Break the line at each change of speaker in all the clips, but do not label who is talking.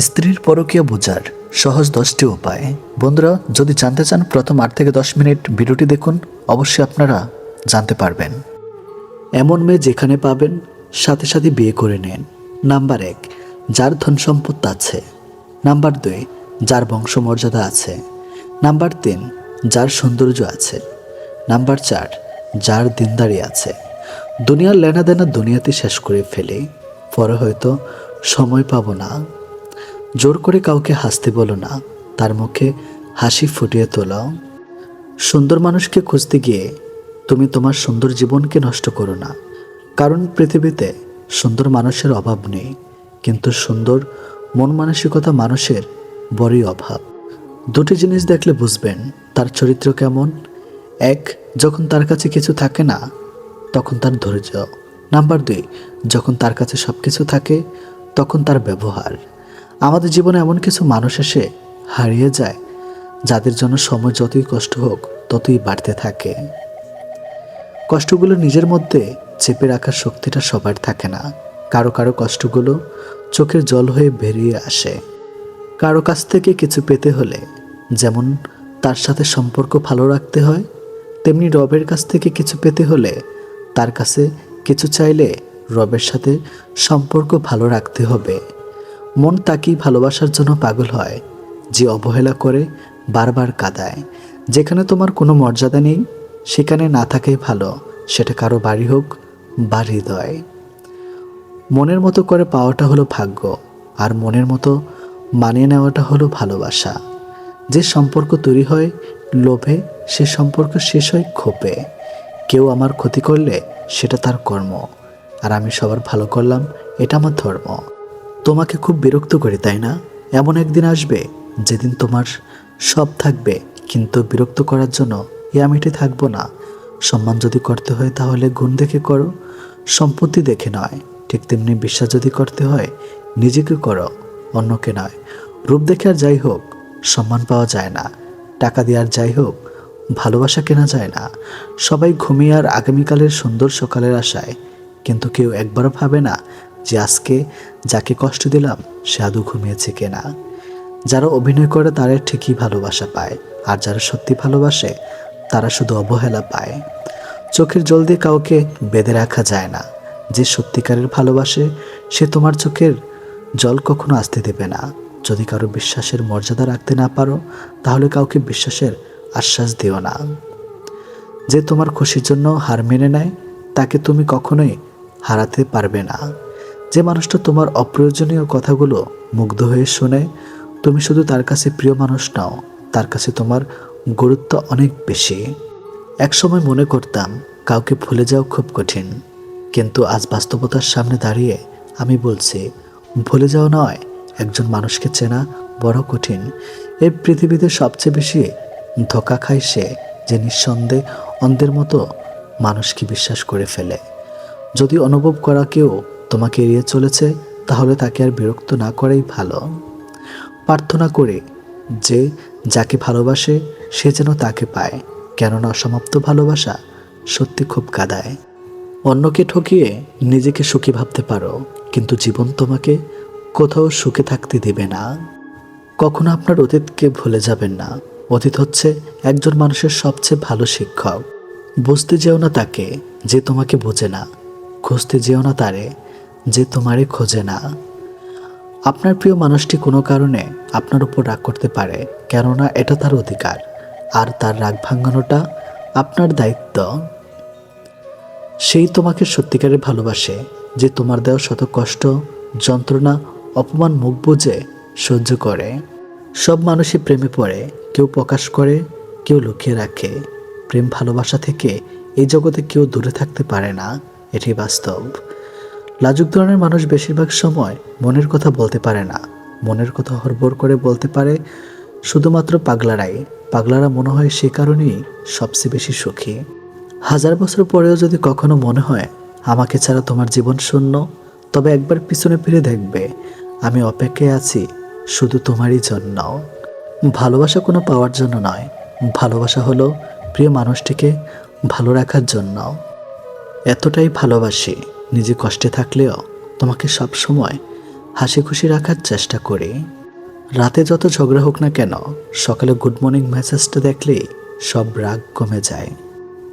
স্ত্রীর পরকীয় বোঝার সহজ দশটি উপায়। বন্ধুরা, যদি জানতে চান প্রথম আট থেকে দশ মিনিট ভিডিওটি দেখুন, অবশ্যই আপনারা জানতে পারবেন। এমন মেয়ে যেখানে পাবেন, সাথে সাথে বিয়ে করে নেন। নাম্বার এক, যার ধন সম্পদ আছে। নাম্বার দুই, যার বংশমর্যাদা আছে। নাম্বার তিন, যার সৌন্দর্য আছে। নাম্বার চার, যার দিনদারি আছে। দুনিয়ার লেনাদেনা দুনিয়াতে শেষ করে ফেলে। পরে হয়তো সময় পাবো না। জোর করে কাউকে হাসতে বলো না। তার মুখে হাসি ফুটিয়ে তোলাও সুন্দর মানুষকে খুঁজতে গিয়ে তুমি তোমার সুন্দর জীবনকে নষ্ট করো না। কারণ পৃথিবীতে সুন্দর মানুষের অভাব নেই, কিন্তু সুন্দর, মন মানসিকতা মানুষের বড়ই অভাব। দুটি জিনিস দেখলে বুঝবেন, তার চরিত্র কেমন। এক, যখন তার কাছে কিছু থাকে না, তখন তার ধৈর্য। নাম্বার দুই, যখন তার কাছে সব কিছু থাকে, তখন তার ব্যবহার। আমাদের জীবনে এমন কিছু মানুষ এসে হারিয়ে যায়, যাদের জন্য সময় যতই কষ্ট হোক, ততই বাড়তে থাকে। কষ্টগুলো নিজের মধ্যে চেপে রাখার শক্তিটা সবার থাকে না। কারও কারও কষ্টগুলো চোখের জল হয়ে বেরিয়ে আসে। কারও কাছ থেকে কিছু পেতে হলে যেমন তার সাথে সম্পর্ক ভালো রাখতে হয়, তেমনি রবের কাছ থেকে কিছু পেতে হলে তার কাছে কিছু চাইলে রবের সাথে সম্পর্ক ভালো রাখতে হবে। মন তাকেই ভালোবাসার জন্য পাগল হয়, যে অবহেলা করে বারবার কাঁদায়। যেখানে তোমার কোনো মর্যাদা নেই, সেখানে না থাকাই ভালো, সেটা কারও বাড়ি হোক বা হৃদয়। মনের মতো করে পাওয়াটা হলো ভাগ্য, আর মনের মতো মানিয়ে নেওয়াটা হলো ভালোবাসা। যে সম্পর্ক তৈরি হয় লোভে, সে সম্পর্ক শেষ হয় ক্ষোভে। কেউ আমার ক্ষতি করলে সেটা তার কর্ম, আর আমি সবার ভালো করলাম, এটা আমার ধর্ম। তোমাকে খুব বিরক্ত করে, তাই না? এমন একদিন আসবে যেদিন তোমার সব থাকবে, কিন্তু বিরক্ত করার জন্য এ আমিটি থাকব না। সম্মান যদি করতে হয় তাহলে গুণ দেখে করো, সম্পত্তি দেখে নয়। ঠিক তেমনি বিশ্বাস যদি করতে হয় নিজেকে করো, অন্যকে নয়। রূপ দেখে আর যাই হোক, সম্মান পাওয়া যায় না। টাকা দেওয়ার যাই হোক, ভালোবাসা কেনা যায় না। সবাই ঘুমিয়ে আর আগামীকালের সুন্দর সকালের আশায়, কিন্তু কেউ একবারও ভাবে না যে আজকে যাকে কষ্ট দিলাম, সে আদৌ ঘুমিয়েছে কেনা। যারা অভিনয় করে তারা ঠিকই ভালোবাসা পায়, আর যারা সত্যি ভালোবাসে, তারা শুধু অবহেলা পায়। চোখের জল দিয়ে কাউকে বেঁধে রাখা যায় না। যে সত্যিকারের ভালোবাসে, সে তোমার চোখের জল কখনো আসতে দেবে না। যদি কারও বিশ্বাসের মর্যাদা রাখতে না পারো, তাহলে কাউকে বিশ্বাসের আশ্বাস দিও না। যে তোমার খুশির জন্য হার মেনে নেয়, তাকে তুমি কখনোই হারাতে পারবে না। যে মানুষটা তোমার অপ্রয়োজনীয় কথাগুলো মুগ্ধ হয়ে শোনে, তুমি শুধু তার কাছে প্রিয় মানুষ নাও, তার কাছে তোমার গুরুত্ব অনেক বেশি। একসময় মনে করতাম, কাউকে ভুলে যাওয়া খুব কঠিন। কিন্তু আজ বাস্তবতার সামনে দাঁড়িয়ে আমি বলছি, ভুলে যাওয়া নয়, একজন মানুষকে চেনা বড় কঠিন। এই পৃথিবীতে সবচেয়ে বেশি ধোকা খায় সে যে নিঃসন্দেহে অন্ধের মতো মানুষকে বিশ্বাস করে ফেলে। যদি অনুভব করা কেউ তোমাকে এড়িয়ে চলেছে, তাহলে তাকে আর বিরক্ত না করাই ভালো। প্রার্থনা করে যে যাকে ভালোবাসে, সে যেন তাকে পায়, কেননা অসমাপ্ত ভালোবাসা সত্যি খুব কাদায়। অন্যকে ঠকিয়ে নিজেকে সুখী ভাবতে পারো, কিন্তু জীবন তোমাকে কোথাও সুখে থাকতে দেবে না। কখনো আপনার অতীতকে ভুলে যাবেন না। অতীত হচ্ছে একজন মানুষের সবচেয়ে ভালো শিক্ষক। বুঝতে যেও না তাকে, যে তোমাকে বোঝে না। খুঁজতে যেও না তারে যে তোমারে খোঁজে না। আপনার প্রিয় মানুষটি কোনো কারণে আপনার উপর রাগ করতে পারে, কেননা এটা তার অধিকার, আর তার রাগ ভাঙানোটা আপনার দায়িত্ব। সেই তোমাকে সত্যিকারে ভালোবাসে, যে তোমার দেওয়া শত কষ্ট, যন্ত্রণা, অপমান মুখ বুঝে সহ্য করে। সব মানুষই প্রেমে পড়ে, কেউ প্রকাশ করে, কেউ লুকিয়ে রাখে। প্রেম ভালোবাসা থেকে এই জগতে কেউ দূরে থাকতে পারে না এটি বাস্তব। লাজুক ধরনের মানুষ বেশিরভাগ সময় মনের কথা বলতে পারে না। মনের কথা হরবর করে বলতে পারে, শুধুমাত্র পাগলারাই। পাগলারা মনে হয় সে কারণেই সবচেয়ে বেশি সুখী। হাজার বছর পরেও যদি কখনো মনে হয়, আমাকে ছাড়া তোমার জীবন শূন্য তবে একবার পিছনে ফিরে দেখবে, আমি অপেক্ষায় আছি, শুধু তোমারই জন্য ভালোবাসা কোনো পাওয়ার জন্য নয়, ভালোবাসা হলো প্রিয় মানুষটিকে ভালো রাখার জন্য। এতটাই ভালোবাসি। নিজে কষ্টে থাকলেও তোমাকে সব সময় হাসি খুশি রাখার চেষ্টা করি। রাতে যত ঝগড়া হোক না কেন, সকালে গুড মর্নিং মেসেজটা দেখলেই সব রাগ কমে যায়।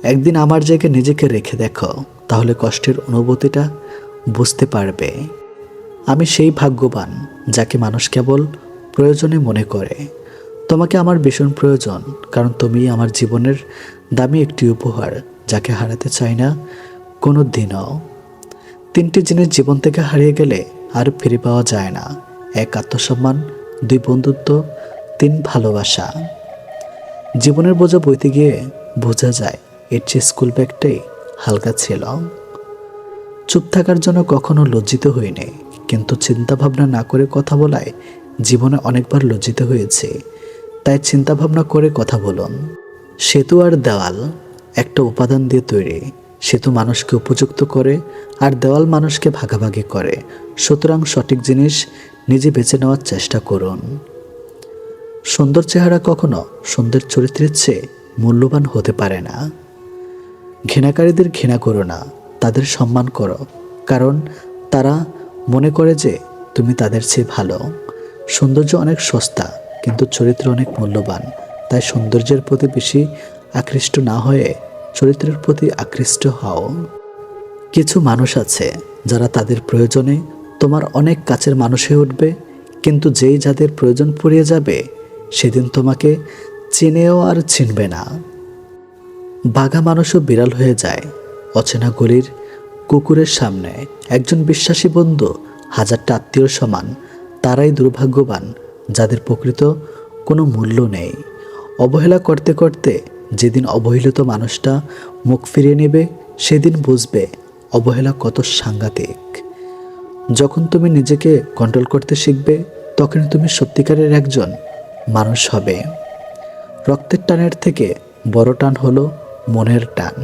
একদিন আমার জায়গায় নিজেকে রেখে দেখো, তাহলে কষ্টের অনুভূতিটা বুঝতে পারবে। আমি সেই ভাগ্যবান যাকে মানুষ কেবল প্রয়োজনে মনে করে। তোমাকে আমার ভীষণ প্রয়োজন, কারণ তুমি আমার জীবনের দামি একটি উপহার যাকে হারাতে চাই না কোনো দিনও তিনটি জিনিস জীবন থেকে হারিয়ে গেলে আর ফিরে পাওয়া যায় না। এক আত্মসম্মান, দুই বন্ধুত্ব, তিন ভালোবাসা। জীবনের বোঝা বইতে গিয়ে বোঝা যায়, এর চেয়ে স্কুল ব্যাগটাই হালকা ছিল। চুপ থাকার জন্য কখনো লজ্জিত হইনি, কিন্তু চিন্তা ভাবনা না করে কথা বলায় জীবনে অনেকবার লজ্জিত হয়েছে। তাই চিন্তা ভাবনা করে কথা বলুন। সেতু আর দেওয়াল একটা উপাদান দিয়ে তৈরি। সেতু মানুষকে উপযুক্ত করে আর দেওয়াল মানুষকে ভাগাভাগি করে। সুতরাং সঠিক জিনিস নিজে বেছে নেওয়ার চেষ্টা করুন। সুন্দর চেহারা কখনো সুন্দর চরিত্রের চেয়ে মূল্যবান হতে পারে না। ঘৃণাকারীদের ঘৃণা করো না, তাদের সম্মান করো, কারণ তারা মনে করে যে তুমি তাদের চেয়ে ভালো। সৌন্দর্য অনেক সস্তা, কিন্তু চরিত্র অনেক মূল্যবান, তাই সৌন্দর্যের প্রতি বেশি আকৃষ্ট না হয়ে চরিত্রের প্রতি আকৃষ্ট হও। কিছু মানুষ আছে যারা তাদের প্রয়োজনে তোমার অনেক কাছের মানুষ হয়ে উঠবে, কিন্তু যেই যাদের প্রয়োজন পড়িয়ে যাবে, সেদিন তোমাকে চিনেও আর চিনবে না। বাঘা মানুষও বিড়াল হয়ে যায় অচেনা গলির কুকুরের সামনে। একজন বিশ্বাসী বন্ধু, হাজারটা আত্মীয়র সমান, তারাই দুর্ভাগ্যবান, যাদের প্রকৃত কোনো মূল্য নেই। অবহেলা করতে করতে যেদিন অবহেলিত মানুষটা মুখ ফিরিয়ে নেবে, সেদিন বুঝবে অবহেলা কত সাংঘাতিক। যখন তুমি নিজেকে কন্ট্রোল করতে শিখবে তখন তুমি সত্যিকারের একজন মানুষ হবে। রক্তের টানের থেকে বড় টান হলো মনের টান।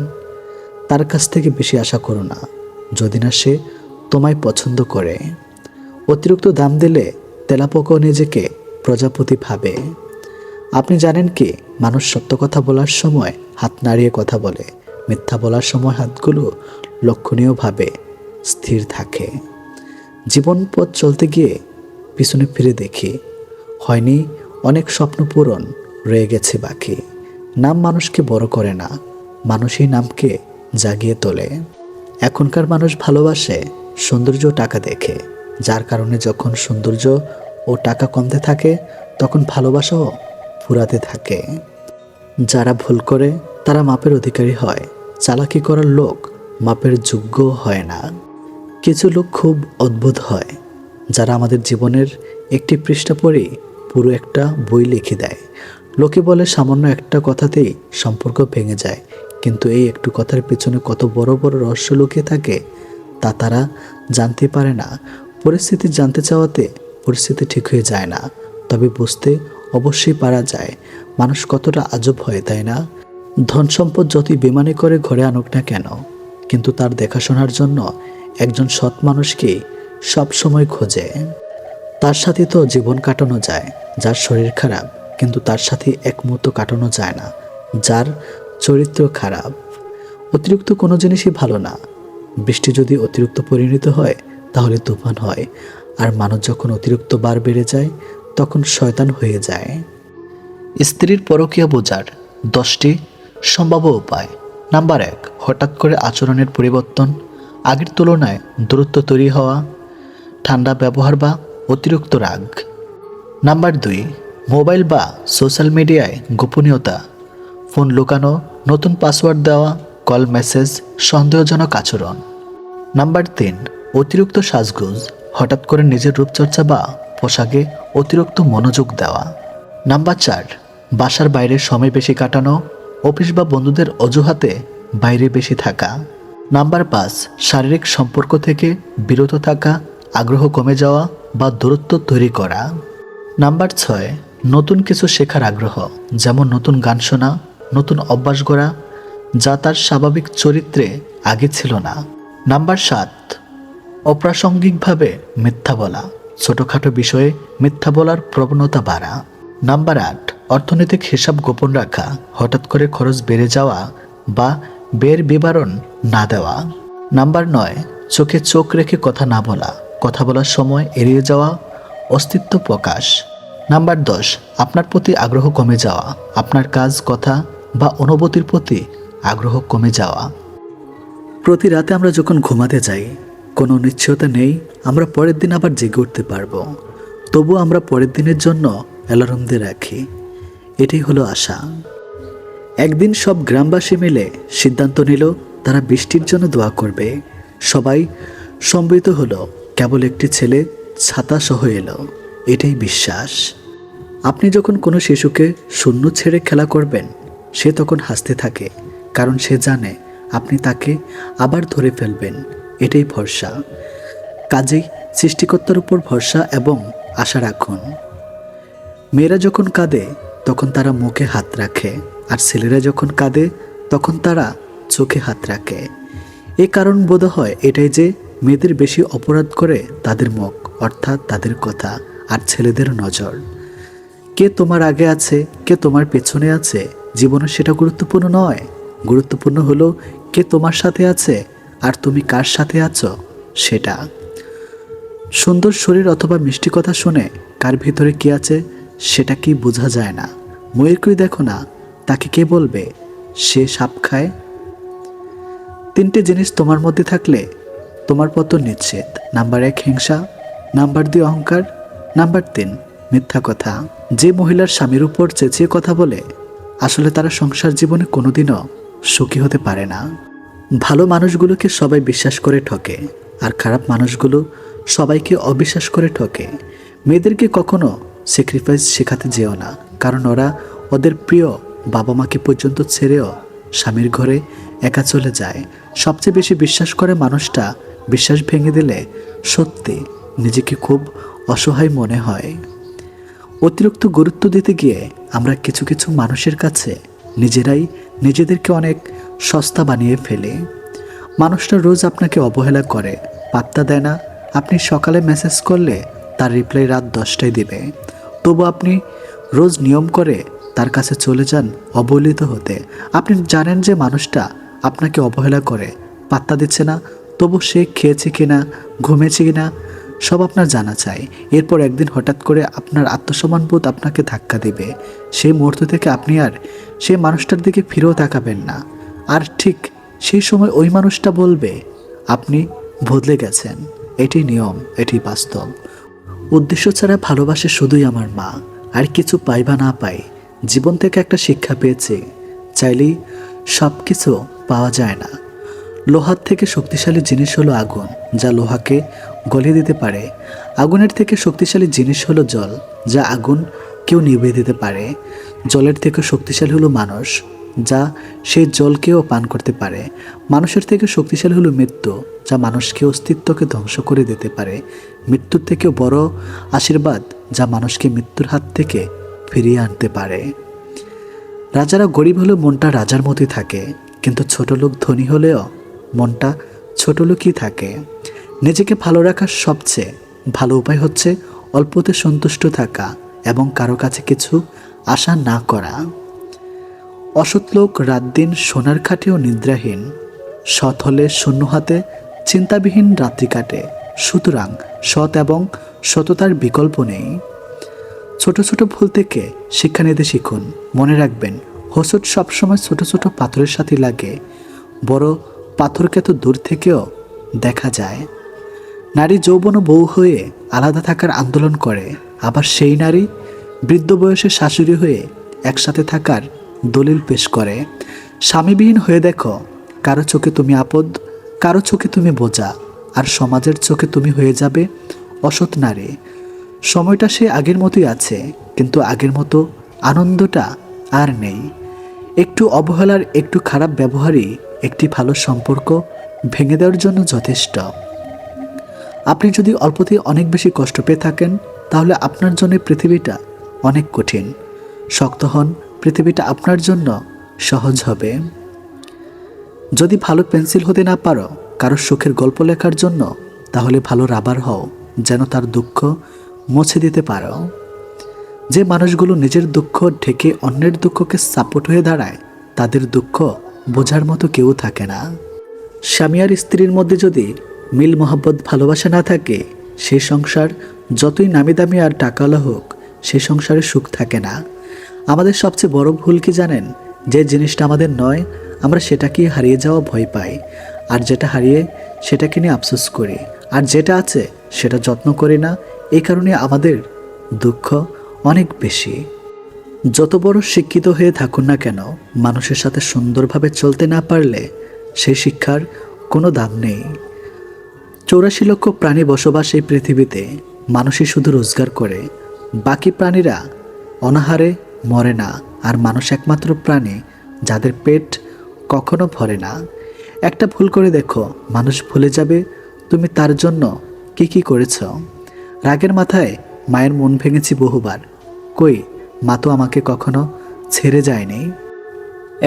তার কাছ থেকে বেশি আশা করো না, যদি না সে তোমায় পছন্দ করে। অতিরিক্ত দাম দিলে তেলাপোকাও নিজেকে প্রজাপতি ভাবে। আপনি জানেন কি মানুষ সত্য কথা বলার সময় হাত নাড়িয়ে কথা বলে। মিথ্যা বলার সময় হাতগুলো লক্ষণীয়ভাবে স্থির থাকে। জীবন পথ চলতে গিয়ে পিছনে ফিরে দেখি, হয়নি অনেক স্বপ্ন পূরণ রয়ে গেছে বাকি। নাম মানুষকে বড় করে না, মানুষই নামকে জাগিয়ে তোলে। এখনকার মানুষ ভালোবাসে সৌন্দর্য টাকা দেখে। যার কারণে যখন সৌন্দর্য ও টাকা কমতে থাকে, তখন ভালোবাসাও ফুরাতে থাকে। যারা ভুল করে, তারা মাপের অধিকারী হয়। চালাকি করার লোক মাপের যোগ্য হয় না। কিছু লোক খুব অদ্ভুত হয়, যারা আমাদের জীবনের একটি পৃষ্ঠা পড়েই পুরো একটা বই লিখে দেয়। লোকে বলে, সামান্য একটা কথাতেই সম্পর্ক ভেঙে যায়, কিন্তু এই একটু কথার পেছনে কত বড় বড় রহস্য লুকিয়ে থাকে, তা তারা জানতে পারে না। পরিস্থিতি জানতে চাওয়াতে পরিস্থিতি ঠিক হয়ে যায় না, তবে বুঝতে অবশ্যই পারা যায়। মানুষ কতটা আজব হয়, তাই না? ধন সম্পদ যতই বিমানে করে ঘরে আনুক না কেন, কিন্তু তার দেখাশোনার জন্য একজন সৎ মানুষকে সব সময় খোঁজে। তার সাথে তো জীবন কাটানো যায়, যার শরীর খারাপ, কিন্তু তার সাথে এক মুহূর্ত কাটানো যায় না, যার চরিত্র খারাপ। অতিরিক্ত কোনো জিনিসই ভালো না। বৃষ্টি যদি অতিরিক্ত পরিণত হয়, তাহলে তুফান হয়, আর মানুষ যখন অতিরিক্ত বার বেড়ে যায় তখন শয়তান হয়ে যায়। স্ত্রীর পরকীয়া বোঝার দশটি সম্ভাব্য উপায়। নাম্বার এক, হঠাৎ করে আচরণের পরিবর্তন, আগের তুলনায় দূরত্ব তৈরি হওয়া, ঠান্ডা ব্যবহার বা অতিরিক্ত রাগ। নাম্বার দুই, মোবাইল বা সোশ্যাল মিডিয়ায় গোপনীয়তা, ফোন লুকানো, নতুন পাসওয়ার্ড দেওয়া, কল মেসেজ, সন্দেহজনক আচরণ। নাম্বার তিন, অতিরিক্ত সাজগোজ, হঠাৎ করে নিজের রূপচর্চা বা পোশাকে অতিরিক্ত মনোযোগ দেওয়া। নাম্বার চার, বাসার বাইরে সময় বেশি কাটানো, অফিস বা বন্ধুদের অজুহাতে বাইরে বেশি থাকা। নাম্বার পাঁচ, শারীরিক সম্পর্ক থেকে বিরত থাকা, আগ্রহ কমে যাওয়া বা দূরত্ব তৈরি করা। নাম্বার ছয়, নতুন কিছু শেখার আগ্রহ, যেমন নতুন গান শোনা, নতুন অভ্যাস গড়া, যা তার স্বাভাবিক চরিত্রে আগে ছিল না। নাম্বার সাত, অপ্রাসঙ্গিকভাবে মিথ্যা বলা। ছোটোখাটো বিষয়ে মিথ্যা বলার প্রবণতা বাড়া। নাম্বার আট, অর্থনৈতিক হিসাব গোপন রাখা, হঠাৎ করে খরচ বেড়ে যাওয়া বা বের বিবরণ না দেওয়া। নাম্বার নয়, চোখে চোখ রেখে কথা না বলা, কথা বলার সময় এড়িয়ে যাওয়া, অস্তিত্ব প্রকাশ। নাম্বার দশ, আপনার প্রতি আগ্রহ কমে যাওয়া, আপনার কাজ, কথা বা অনুভূতির প্রতি আগ্রহ কমে যাওয়া। প্রতি রাতে আমরা যখন ঘুমাতে যাই কোনো নিশ্চয়তা নেই, আমরা পরের দিন আবার জেগে উঠতে পারব। তবু আমরা পরের দিনের জন্য অ্যালার্ম দিয়ে রাখি। এটাই হলো আশা। একদিন সব গ্রামবাসী মিলে সিদ্ধান্ত নিল, তারা বৃষ্টির জন্য দোয়া করবে। সবাই সম্মিলিত হলো, কেবল একটি ছেলে ছাতা সহ এলো। এটাই বিশ্বাস। আপনি যখন কোনো শিশুকে শূন্য ছেড়ে খেলা করবেন, সে তখন হাসতে থাকে, কারণ সে জানে আপনি তাকে আবার ধরে ফেলবেন। এটাই ভরসা। কাজেই সৃষ্টিকর্তার উপর ভরসা এবং আশা রাখুন। মেয়েরা যখন কাঁদে, তখন তারা মুখে হাত রাখে। আর ছেলেরা যখন কাঁদে, তখন তারা চোখে হাত রাখে। এ কারণ বোধ হয় এটাই যে মেয়েদের বেশি অপরাধ করে তাদের মুখ, অর্থাৎ তাদের কথা আর ছেলেদের নজর। কে তোমার আগে আছে, কে তোমার পেছনে আছে, জীবনে সেটা গুরুত্বপূর্ণ নয়। গুরুত্বপূর্ণ হলো কে তোমার সাথে আছে আর তুমি কার সাথে আছো? সেটা। সুন্দর শরীর অথবা মিষ্টি কথা শুনে কার ভিতরে কি আছে, সেটা কি বোঝা যায় না। ময়ূরকুই দেখো না, তাকে কে বলবে? সে সাপ খায়। তিনটে জিনিস তোমার মধ্যে থাকলে তোমার পতন নিশ্চিত। নাম্বার এক হিংসা, নাম্বার দুই অহংকার, নাম্বার তিন মিথ্যা কথা। যে মহিলার স্বামীর উপর চেঁচিয়ে কথা বলে, আসলে তারা সংসার জীবনে কোনোদিনও সুখী হতে পারে না। ভালো মানুষগুলোকে সবাই বিশ্বাস করে ঠকে, আর খারাপ মানুষগুলো সবাইকে অবিশ্বাস করে ঠকে। মেয়েদেরকে কখনো স্যাক্রিফাইস শেখাতে যেও না, কারণ ওরা ওদের প্রিয় বাবা মাকে পর্যন্ত ছেড়েও স্বামীর ঘরে একা চলে যায়। সবচেয়ে বেশি বিশ্বাস করে মানুষটা বিশ্বাস ভেঙে দিলে সত্যি নিজেকে খুব অসহায় মনে হয়। অতিরিক্ত গুরুত্ব দিতে গিয়ে আমরা কিছু কিছু মানুষের কাছে নিজেরাই নিজেদেরকে অনেক সস্তা বানিয়ে ফেলি। মানুষটা রোজ আপনাকে অবহেলা করে, পাত্তা দেয় না। আপনি সকালে মেসেজ করলে তার রিপ্লাই রাত দশটায় দিবে। তবু আপনি রোজ নিয়ম করে তার কাছে চলে যান অবহেলিত হতে। আপনি জানেন যে মানুষটা আপনাকে অবহেলা করে, পাত্তা দিচ্ছে না। তবু সে খেয়েছে কিনা ঘুমেছে কিনা, সব আপনার জানা চাই। এরপর একদিন হঠাৎ করে আপনার আত্মসম্মানবোধ আপনাকে ধাক্কা দেবে। সেই মুহূর্ত থেকে আপনি আর সেই মানুষটার দিকে ফিরেও তাকাবেন না। আর ঠিক সেই সময় ওই মানুষটা বলবে, আপনি বদলে গেছেন। এটি নিয়ম, এটি বাস্তব। উদ্দেশ্য ছাড়া ভালোবাসে শুধুই আমার মা। আর কিছু পাই বা না পাই, জীবন থেকে একটা শিক্ষা পেয়েছে। চাইলেই সব কিছু পাওয়া যায় না। লোহার থেকে শক্তিশালী জিনিস হলো আগুন, যা লোহাকে গলিয়ে দিতে পারে। আগুনের থেকে শক্তিশালী জিনিস হলো জল, যা আগুন কেউ নিভিয়ে দিতে পারে। জলের থেকে শক্তিশালী হলো মানুষ। যা সে জলকেও পান করতে পারে। মানুষের থেকে শক্তিশালী হলো মৃত্যু, যা মানুষকে অস্তিত্বকে ধ্বংস করে দিতে পারে। মৃত্যুর থেকেও বড় আশীর্বাদ, যা মানুষকে মৃত্যুর হাত থেকে ফিরিয়ে আনতে পারে। রাজারা গরিব হলেও মনটা রাজার মতোই থাকে, কিন্তু ছোট লোক ধনী হলেও মনটা ছোট লোকই থাকে। নিজেকে ভালো রাখার সবচেয়ে ভালো উপায় হচ্ছে অল্পতে সন্তুষ্ট থাকা এবং কারও কাছে কিছু আশা না করা। অসৎ লোক রাত দিন সোনার খাটেও নিদ্রাহীন। সৎ হলে শূন্য হাতে, চিন্তাবিহীন রাত্রি কাটে। সুতরাং সৎ এবং সততার বিকল্প নেই। ছোট ছোট ভুল থেকে শিক্ষা নিতে শিখুন। মনে রাখবেন, হোসট সবসময় ছোট ছোট পাথরের সাথে লাগে। বড় পাথরকে তো দূর থেকেও দেখা যায়। নারী যৌবন বউ হয়ে আলাদা থাকার আন্দোলন করে। আবার সেই নারী বৃদ্ধ বয়সে শাশুড়ি হয়ে একসাথে থাকার দলিল পেশ করে, স্বামীবিহীন হয়ে দেখো, কারও চোখে তুমি আপদ, কারও চোখে তুমি বোঝা, আর সমাজের চোখে তুমি হয়ে যাবে অসৎ নারী। সময়টা সে আগের মতোই আছে, কিন্তু আগের মতো আনন্দটা আর নেই। একটু অবহেলার, একটু খারাপ ব্যবহারই একটি ভালো সম্পর্ক ভেঙে দেওয়ার জন্য যথেষ্ট। আপনি যদি অল্পতেই অনেক বেশি কষ্ট পেয়ে থাকেন, তাহলে আপনার জন্য পৃথিবীটা অনেক কঠিন। শক্ত হন পৃথিবীটা আপনার জন্য সহজ হবে। যদি ভালো পেন্সিল হতে না পারো, কারও সুখের গল্প লেখার জন্য, তাহলে ভালো রাবার হও, যেন তার দুঃখ মুছে দিতে পারো। যে মানুষগুলো নিজের দুঃখ ঢেকে অন্যের দুঃখকে সাপোর্ট হয়ে দাঁড়ায়, তাদের দুঃখ বোঝার মতো কেউ থাকে না। স্বামী আর স্ত্রীর মধ্যে যদি মিল মোহাব্বত ভালোবাসা না থাকে সেই সংসার যতই নামি দামি আর টাকাওয়ালা হোক সেই সংসারে সুখ থাকে না। আমাদের সবচেয়ে বড় ভুল কি জানেন? যে জিনিসটা আমাদের নয়, আমরা সেটাকেই হারিয়ে যাওয়া ভয় পাই। আর যেটা হারিয়ে, সেটাকে নিয়ে আফসোস করি। আর যেটা আছে, সেটা যত্ন করি না। এই কারণে আমাদের দুঃখ অনেক বেশি। যত বড় শিক্ষিত হয়ে থাকুন না কেন, মানুষের সাথে সুন্দরভাবে চলতে না পারলে সেই শিক্ষার কোনো দাম নেই। চৌরাশি লক্ষ প্রাণী বসবাস এই পৃথিবীতে। মানুষই শুধু রোজগার করে। বাকি প্রাণীরা অনাহারে মরে না, আর মানুষ একমাত্র প্রাণী যাদের পেট কখনো ভরে না। একটা ভুল করে দেখো, মানুষ ভুলে যাবে, তুমি তার জন্য কি কি করেছ? রাগের মাথায় মায়ের মন ভেঙেছি বহুবার। কই, মা তো আমাকে কখনো ছেড়ে যায়নি।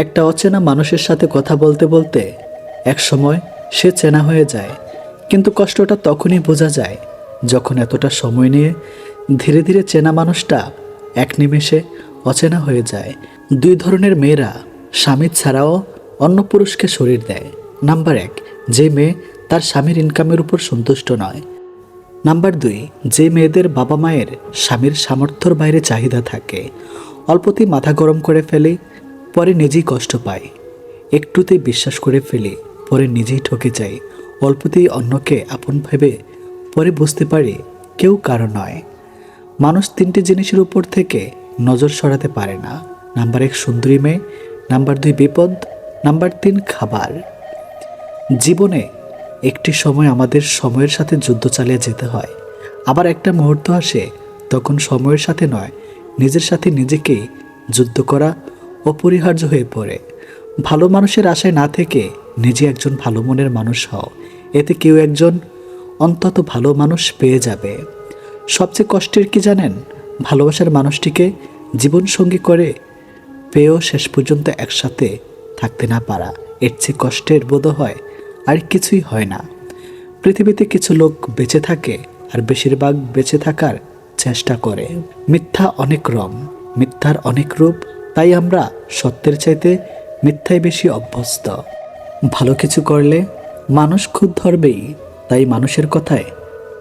একটা অচেনা মানুষের সাথে কথা বলতে বলতে এক সময় সে চেনা হয়ে যায়, কিন্তু কষ্টটা তখনই বোঝা যায়, যখন এতটা সময় নিয়ে ধীরে ধীরে চেনা মানুষটা এক নিমেষে অচেনা হয়ে যায়। দুই ধরনের মেয়েরা স্বামী ছাড়াও অন্য পুরুষকে শরীর দেয়। নাম্বার এক, যে মেয়ে তার স্বামীর ইনকামের উপর সন্তুষ্ট নয়। নাম্বার দুই, যে মেয়েদের বাবা মায়ের স্বামীর সামর্থ্যর বাইরে চাহিদা থাকে। অল্পতেই মাথা গরম করে ফেলে, পরে নিজেই কষ্ট পায়। একটুতেই বিশ্বাস করে ফেলে, পরে নিজেই ঠকে যায়। অল্পতেই অন্যকে আপন ভেবে, পরে বুঝতে পারে কেউ কারও নয়। মানুষ তিনটি জিনিসের উপর থেকে নজর সরাতে পারে না। নাম্বার এক, সুন্দরী মেয়ে। নাম্বার দুই, বিপদ। নাম্বার তিন, খাবার। জীবনে একটি সময় আমাদের সময়ের সাথে যুদ্ধ চালিয়ে যেতে হয়। আবার একটা মুহূর্ত আসে, তখন সময়ের সাথে নয়, নিজের সাথে নিজেকেই যুদ্ধ করা অপরিহার্য হয়ে পড়ে। ভালো মানুষের আশায় না থেকে নিজে একজন ভালো মনের মানুষ হও। এতে কেউ একজন অন্তত ভালো মানুষ পেয়ে যাবে। সবচেয়ে কষ্টের কি জানেন? ভালোবাসার মানুষটিকে জীবনসঙ্গী করে পেয়েও শেষ পর্যন্ত একসাথে থাকতে না পারা। এর চেয়ে কষ্টের বোধ হয় আর কিছুই হয় না। পৃথিবীতে কিছু লোক বেঁচে থাকে আর বেশিরভাগ বেঁচে থাকার চেষ্টা করে। মিথ্যা অনেক রং মিথ্যার অনেক রূপ, তাই আমরা সত্যের চাইতে মিথ্যায় বেশি অভ্যস্ত। ভালো কিছু করলে মানুষ খুদ ধরবেই, তাই মানুষের কথায়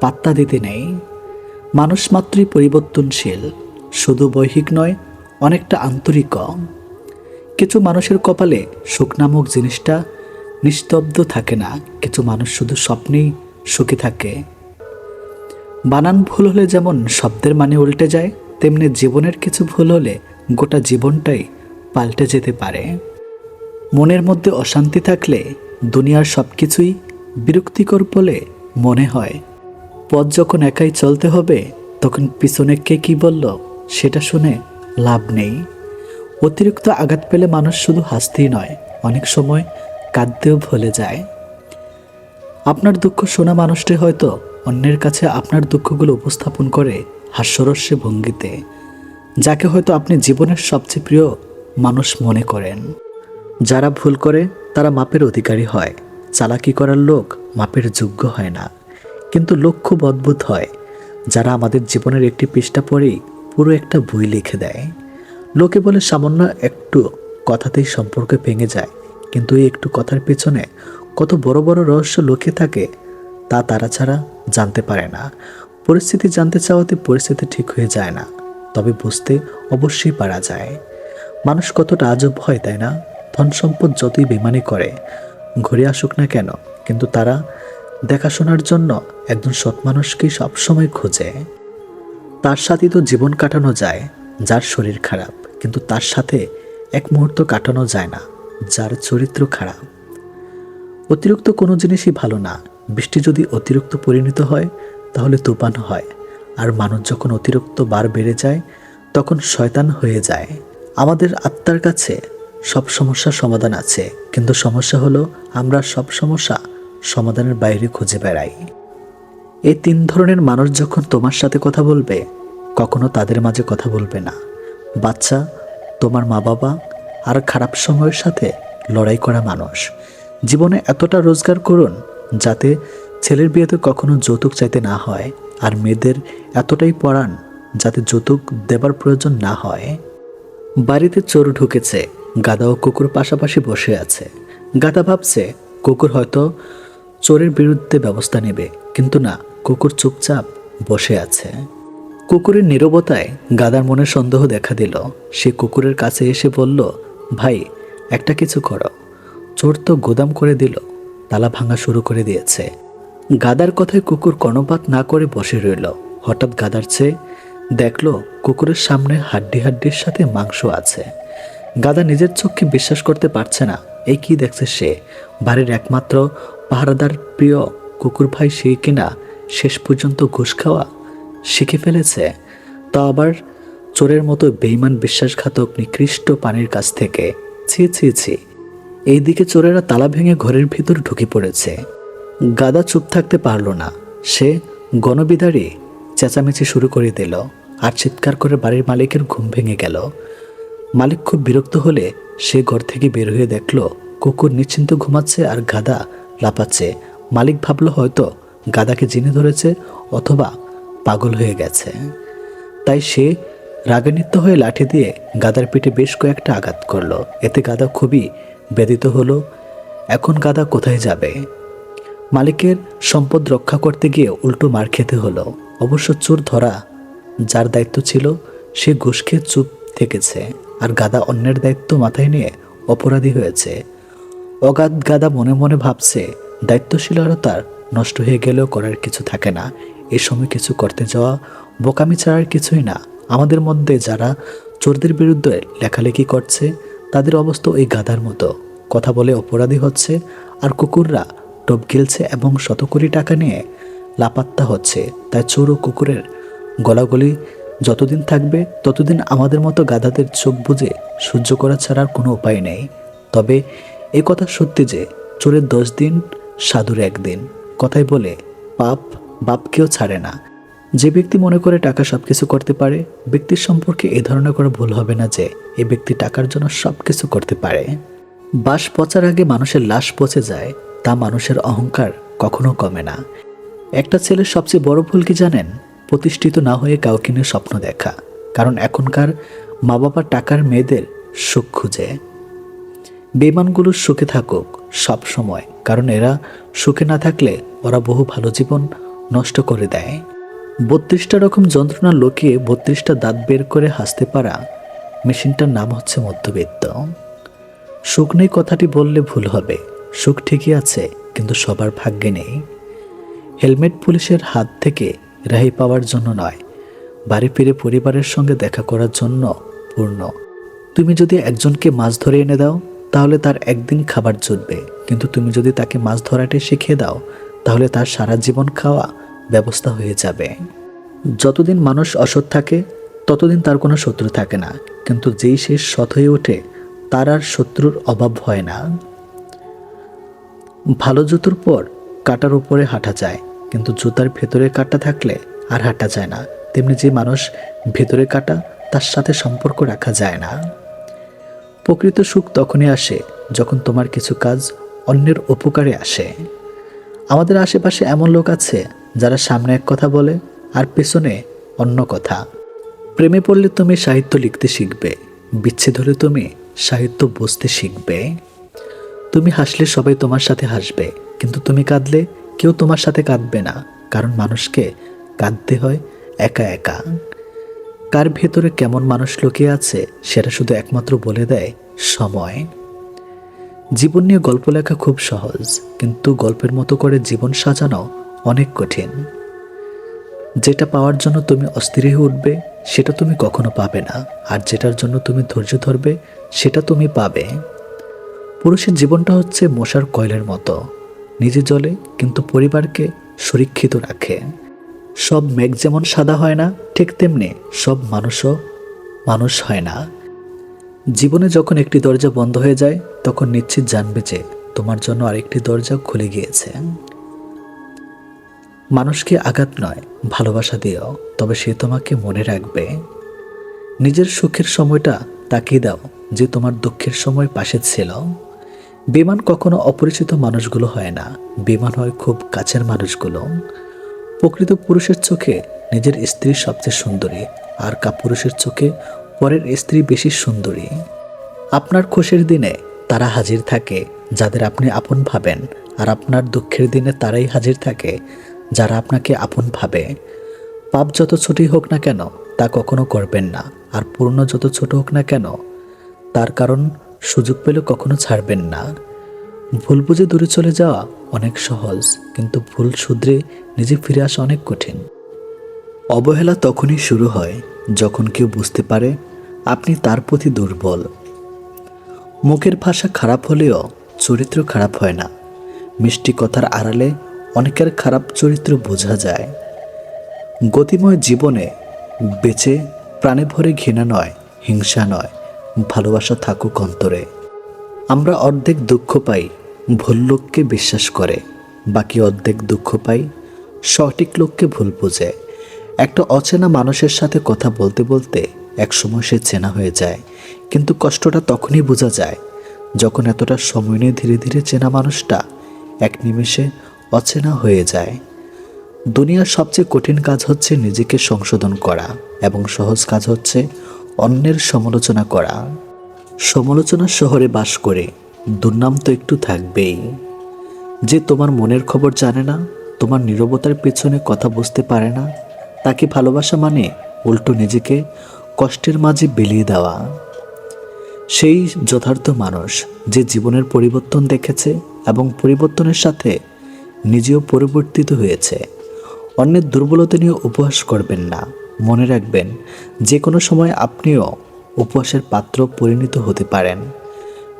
পাত্তা দিতে নেই। মানুষ মাত্রই পরিবর্তনশীল, শুধু বৈহিক নয়, অনেকটা আন্তরিক কিছু মানুষের কপালে সুখ নামক জিনিসটা নিস্তব্ধ থাকে না, কিছু মানুষ শুধু স্বপ্নেই সুখী থাকে। বানান ভুল হলে যেমন শব্দের মানে উল্টে যায়, তেমনি জীবনের কিছু ভুল হলে গোটা জীবনটাই পাল্টে যেতে পারে। মনের মধ্যে অশান্তি থাকলে দুনিয়ার সব কিছুই বিরক্তিকর বলে মনে হয়। পথ যখন একাই চলতে হবে, তখন পিছনে কে কি বলল, সেটা শুনে লাভ নেই। অতিরিক্ত আঘাত পেলে মানুষ শুধু হাসতেই নয়, অনেক সময় কাঁদতেও ভুলে যায়। আপনার দুঃখ শোনা মানুষটি হয়তো অন্যের কাছে আপনার দুঃখগুলো উপস্থাপন করে হাস্যরস্যে ভঙ্গিতে, যাকে হয়তো আপনি জীবনের সবচেয়ে প্রিয় মানুষ মনে করেন। যারা ভুল করে, তারা মাপের অধিকারী হয়, চালাকি করার লোক মাপের যোগ্য হয় না। কিন্তু লক্ষ্য অদ্ভুত হয়। যারা আমাদের জীবনের একটি পৃষ্ঠা পরেই পুরো একটা বই লিখে দেয়। লোকে বলে সামান্য একটু কথাতেই সম্পর্ক ভেঙে যায়, কিন্তু এই একটু কথার পেছনে কত বড় বড় রহস্য লুকিয়ে থাকে তা তারা ছাড়া জানতে পারে না। পরিস্থিতি জানতে চাওয়াতে পরিস্থিতি ঠিক হয়ে যায় না, তবে বুঝতে অবশ্যই পারা যায়। মানুষ কতটা আজব হয়, তাই না? ধন সম্পদ যতই বেমানি করে, ঘুরে আসুক না কেন, কিন্তু তারা দেখাশোনার জন্য একজন সৎ মানুষকে সবসময় খোঁজে। তার সাথেই তো জীবন কাটানো যায়, যার শরীর খারাপ, কিন্তু তার সাথে এক মুহূর্ত কাটানো যায় না, যার চরিত্র খারাপ। অতিরিক্ত কোনো জিনিসই ভালো না। বৃষ্টি যদি অতিরিক্ত পরিণত হয়, তাহলে তুফান হয়। আর মানুষ যখন অতিরিক্ত বার বেড়ে যায়, তখন শয়তান হয়ে যায়। আমাদের আত্মার কাছে সব সমস্যার সমাধান আছে, কিন্তু সমস্যা হলো আমরা সব সমস্যা সমাধানের বাইরে খুঁজে বেড়াই। এই তিন ধরনের মানুষ যখন তোমার সাথে কথা বলবে, কখনো তাদের মাঝে কথা বলবে না। বাচ্চা, তোমার মা বাবা আর খারাপ সময়ের সাথে লড়াই করা মানুষ। জীবনে এতটা রোজগার করুন, যাতে ছেলের বিয়েতে কখনো যৌতুক চাইতে না হয় আর মেয়েদের এতটাই পড়ান যাতে যৌতুক দেবার প্রয়োজন না হয়। বাড়িতে চোর ঢুকেছে, গাদা ও কুকুর পাশাপাশি বসে আছে। গাদা ভাবছে, কুকুর হয়তো চোরের বিরুদ্ধে ব্যবস্থা নেবে, কিন্তু না, কুকুর চুপচাপ বসে আছে। কুকুরের নীরবতায় গাদার মনে সন্দেহ দেখা দিল। সে কুকুরের কাছে এসে বলল, ভাই, একটা কিছু করো। চোর তো গোদাম করে দিল, তালা ভাঙা শুরু করে দিয়েছে। গাদার কথায় কুকুর কর্ণপাত না করে বসে রইল। হঠাৎ গাদার চেয়ে দেখল, কুকুরের সামনে হাড্ডি হাড্ডির সাথে মাংস আছে। গাদা নিজের চোখকে বিশ্বাস করতে পারছে না, এই কি দেখছে সে? বাড়ির একমাত্র পাহারাদার প্রিয় কুকুর ভাই সে কিনা শেষ পর্যন্ত ঘুষ খাওয়া শিখে ফেলেছে? তা আবার চোরের মতো বেইমান বিশ্বাসঘাতক নিকৃষ্ট পানির কাছ থেকে। ছি ছি ছি। এইদিকে চোরেরা তালা ভেঙে ঘরের ভিতর ঢুকে পড়েছে। গাদা চুপ থাকতে পারল না। সে গণবিদারি চেঁচামেচি শুরু করে দিল আর চিৎকার করে বাড়ির মালিকের ঘুম ভেঙে গেল। মালিক খুব বিরক্ত হলে সে ঘর থেকে বের হয়ে দেখল কুকুর নিশ্চিন্ত ঘুমাচ্ছে আর গাদা লাপাচ্ছে মালিক ভাবলো হয়তো গাদাকে জিনে ধরেছে অথবা পাগল হয়ে গেছে। তাই সে রাগান্বিত হয়ে লাঠি দিয়ে গাদার পিঠে বেশ কয়েকটা আঘাত করল। এতে গাদা খুবই ব্যথিত হলো। এখন গাদা কোথায় যাবে? মালিকের সম্পদ রক্ষা করতে গিয়ে উল্টো মার খেতে হলো। অবশ্য চোর ধরা যার দায়িত্ব ছিল, সে ঘুষ খেয়ে চুপ থেকেছে। আর গাদা অন্যের দায়িত্ব মাথায় নিয়ে অপরাধী হয়েছে। অগাধ গাদা মনে মনে ভাবছে দায়িত্বশীলতার নষ্ট হয়ে গেলেও করার কিছু থাকে না। এ সময় কিছু করতে যাওয়া বোকামি ছাড়ার কিছুই না। আমাদের মধ্যে যারা চোরদের বিরুদ্ধে লেখালেখি করছে, তাদের অবস্থা ওই গাদার মতো। কথা বলে অপরাধী হচ্ছে, আর কুকুররা টপ গিলছে এবং শত কোটি টাকা নিয়ে লাপাত্তা হচ্ছে। তাই চোর ও কুকুরের গলাগলি যতদিন থাকবে, ততদিন আমাদের মতো গাধাদের চোখ বুঝে সহ্য করা ছাড়ার কোনো উপায় নেই। তবে এ কথা সত্যি যে চোরের দশ দিন, সাধুর একদিন। কথাই বলে, পাপ বাপকেও ছাড়ে না। যে ব্যক্তি মনে করে টাকা সব কিছু করতে পারে, ব্যক্তির সম্পর্কে এ ধরনের করে ভুল হবে না যে এ ব্যক্তি টাকার জন্য সব কিছু করতে পারে। বাস পচার আগে মানুষের লাশ পচে যায়, তা মানুষের অহংকার কখনো কমে না। একটা ছেলের সবচেয়ে বড় ভুল কি জানেন? প্রতিষ্ঠিত না হয়ে কাউকে নিয়ে স্বপ্ন দেখা। কারণ এখনকার মা বাবা টাকার মেয়েদের সুখ খুঁজে। বেমানগুলো সুখে থাকুক সব সময়, কারণ এরা সুখে না থাকলে ওরা বহু ভালো জীবন নষ্ট করে দেয়। বত্রিশটা রকম যন্ত্রণা লোকে বত্রিশটা দাঁত বের করে হাসতে পারা মেশিনটার নাম হচ্ছে মধ্যবিত্ত। সুখ নেই কথাটি বললে ভুল হবে, সুখ ঠিকই আছে, কিন্তু সবার ভাগ্যে নেই। হেলমেট পুলিশের হাত থেকে রেহাই পাওয়ার জন্য নয়, বাড়ি ফিরে পরিবারের সঙ্গে দেখা করার জন্য পূর্ণ। তুমি যদি একজনকে মাছ ধরে এনে দাও তাহলে তার একদিন খাবার জুটবে। কিন্তু তুমি যদি তাকে মাছ ধরাটা শিখিয়ে দাও, তাহলে তার সারা জীবন খাওয়া ব্যবস্থা হয়ে যাবে। যতদিন মানুষ অসৎ থাকে, ততদিন তার কোনো শত্রু থাকে না। কিন্তু যেই সে সৎ হয়ে ওঠে, তার আর শত্রুর অভাব হয় না। ভালো জুতোর পর কাটার উপরে হাঁটা যায়, কিন্তু জুতার ভেতরে কাটা থাকলে আর হাঁটা যায় না। তেমনি যে মানুষ ভেতরে কাটা, তার সাথে সম্পর্ক রাখা যায় না। প্রকৃত সুখ তখনই আসে যখন তোমার কিছু কাজ অন্যের উপকারে আসে। আমাদের আশেপাশে এমন লোক আছে যারা সামনে এক কথা বলে আর পেছনে অন্য কথা। প্রেমে পড়লে তুমি সাহিত্য লিখতে শিখবে, বিচ্ছেদ হলে তুমি সাহিত্য বুঝতে শিখবে। তুমি হাসলে সবাই তোমার সাথে হাসবে, কিন্তু তুমি কাঁদলে কেউ তোমার সাথে কাঁদবে না, কারণ মানুষকে কাঁদতে হয় একা একা। কার ভেতরে কেমন মানুষ লুকিয়ে আছে, সেটা শুধু একমাত্র বলে দেয় সময়। জীবন নিয়ে গল্প লেখা খুব সহজ, কিন্তু গল্পের মতো করে জীবন সাজানো অনেক কঠিন। যেটা পাওয়ার জন্য তুমি অস্থির হয়ে উঠবে, সেটা তুমি কখনো পাবে না, আর যেটার জন্য তুমি ধৈর্য ধরবে, সেটা তুমি পাবে। পুরুষের জীবনটা হচ্ছে মশার কয়লের মতো। নিজে জলে, কিন্তু পরিবারকে সুরক্ষিত রাখে। সব মেঘ যেমন সাদা হয় না, ঠিক তেমনি সব মানুষও মানুষ হয় না। জীবনে যখন একটি দরজা বন্ধ হয়ে যায়, তখন নিশ্চিত জানবে যে তোমার জন্য আরেকটি দরজা খুলে গিয়েছে। মানুষকে আঘাত নয়, ভালোবাসা দিও, তবে সে তোমাকে মনে রাখবে। নিজের সুখের সময়টা তাকিয়ে দাও, যে তোমার দুঃখের সময় পাশে ছিল। বিমান কখনো অপরিচিত মানুষগুলো হয় না বিমান হয় খুব কাছের মানুষগুলো। প্রকৃত পুরুষের চোখে নিজের স্ত্রী সবচেয়ে সুন্দরী, আর কাপুরুষের চোখে পরের স্ত্রী বেশি সুন্দরী। আপনার খুশির দিনে তারা হাজির থাকে, যাদের আপনি আপন ভাবেন, আর আপনার দুঃখের দিনে তারাই হাজির থাকে, যারা আপনাকে আপন ভাবে। পাপ যত ছোটই হোক না কেন, তা কখনো করবেন না, আর পূর্ণ যত ছোট হোক না কেন, তার কারণ সুযোগ পেলে কখনো ছাড়বেন না। ভুল বুঝে দূরে চলে যাওয়া অনেক সহজ, কিন্তু ভুল শুধরে নিজে ফিরে আসা অনেক কঠিন। অবহেলা তখনই শুরু হয় যখন কেউ বুঝতে পারে আপনি তার প্রতি দুর্বল। মুখের ভাষা খারাপ হলেও চরিত্র খারাপ হয় না। মিষ্টি কথার আড়ালে অনেকের খারাপ চরিত্র বোঝা যায়। গতিময় জীবনে বেঁচে প্রাণে ভরে ঘৃণা নয়, হিংসা নয়, ভালোবাসা থাকুক অন্তরে। আমরা অর্ধেক দুঃখ পাই, ভুল লোককে বিশ্বাস করে। বাকি অর্ধেক দুঃখ পাই সঠিক লোককে ভুল বোঝে। একটা অচেনা মানুষের সাথে কথা বলতে বলতে একসময় সে চেনা হয়ে যায়। কিন্তু কষ্টটা তখনই বোঝা যায়, যখন এতটা সময় নিয়ে ধীরে ধীরে চেনা মানুষটা এক নিমেষে অচেনা হয়ে যায়। দুনিয়ার সবচেয়ে কঠিন কাজ হচ্ছে নিজেকে সংশোধন করা এবং সহজ কাজ হচ্ছে অন্যের সমালোচনা করা। সমালোচনা শহরে বাস করে, দুর্নাম তো একটু থাকবেই। যে তোমার মনের খবর জানে না তোমার নীরবতার পেছনে কথা বুঝতে পারে না? তাকে ভালোবাসা মানে উল্টো নিজেকে কষ্টের মাঝে বেলিয়ে দেওয়া। সেই যথার্থ মানুষ যে জীবনের পরিবর্তন দেখেছে এবং পরিবর্তনের সাথে নিজেও পরিবর্তিত হয়েছে। অন্যের দুর্বলতা নিয়ে উপহাস করবেন না। মনে রাখবেন যে কোনো সময় আপনিও উপহাসের পাত্র পরিণত হতে পারেন।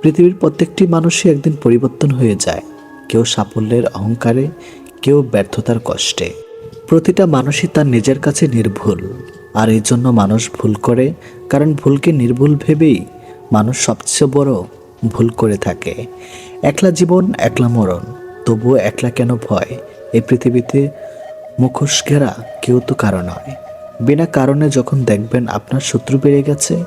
পৃথিবীর প্রত্যেকটি মানুষই একদিন পরিবর্তন হয়ে যায়। কেউ সাফল্যের অহংকারে কেউ ব্যর্থতার কষ্টে। প্রতিটা মানুষই তার নিজের কাছে নির্ভুল। আর এই জন্য মানুষ ভুল করে, কারণ ভুলকে নির্ভুল ভেবেই মানুষ সবচেয়ে বড় ভুল করে থাকে। একলা জীবন, একলা মরণ, তবুও একলা কেন ভয়? এই পৃথিবীতে মুখোশ ঘেরা কেউ তো কারও নয়। বিনা কারণে যখন দেখবেন আপনার শত্রু বেড়ে গেছে,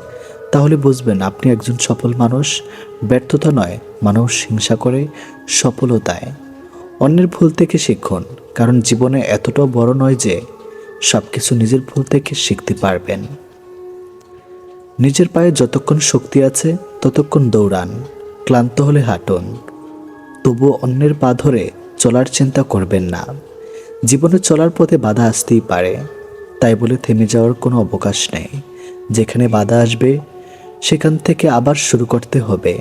তাহলে বুঝবেন আপনি একজন সফল মানুষ। ব্যর্থতা নয়, মানুষ হিংসা করে সফলতায়। অন্যের ভুল থেকে শিখুন কারণ জীবনে এতটাও বড় নয় যে সব কিছু নিজের ভুল থেকে শিখতে পারবেন। নিজের পায়ে যতক্ষণ শক্তি আছে, ততক্ষণ দৌড়ান, ক্লান্ত হলে হাঁটুন। তবু অন্যের পা ধরে চলার চিন্তা করবেন না। জীবনে চলার পথে বাধা আসতেই পারে। তাই বলে থেমে যাওয়ার কোনো অবকাশ নেই। যেখানে বাধা আসবে, সেখান থেকে আবার শুরু করতে হবে।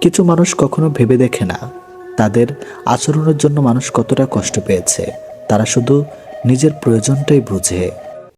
কিছু মানুষ কখনো ভেবে দেখে না। তাদের আচরণের জন্য মানুষ কতটা কষ্ট পেয়েছে তারা শুধু নিজের প্রয়োজনটাই বুঝে।